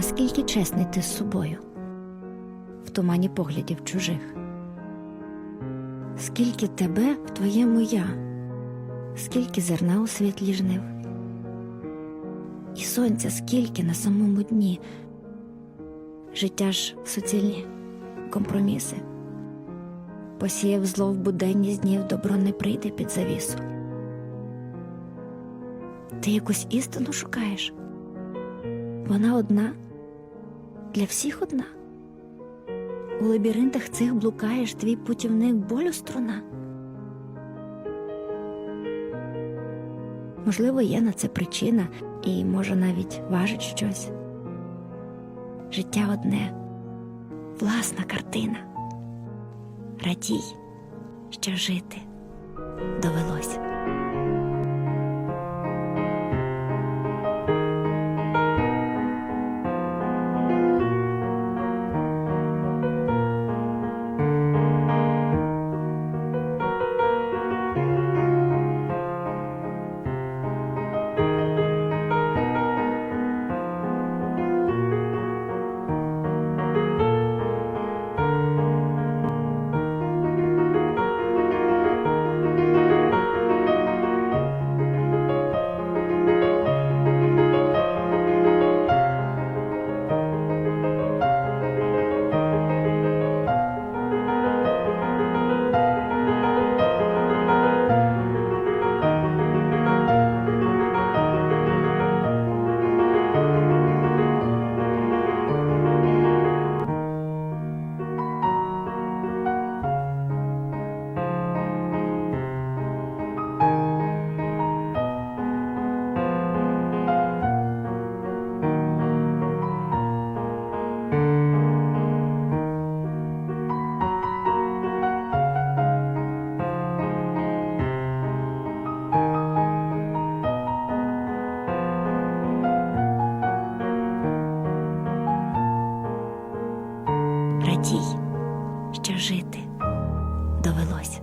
Наскільки чесний ти з собою в тумані поглядів чужих? Скільки тебе в твоєму я, скільки зерна у світлі жнив, і сонця скільки на самому дні, життя ж суцільні компроміси, посіяв зло в буденність днів, добро не прийде під завісу. Ти якусь істину шукаєш? Вона одна, для всіх одна. У лабіринтах цих блукаєш твій путівник болю струна. Можливо, є на це причина, і може навіть важить щось. Життя одне, власна картина. Радій, що жити довелось. Радій, що жити довелось.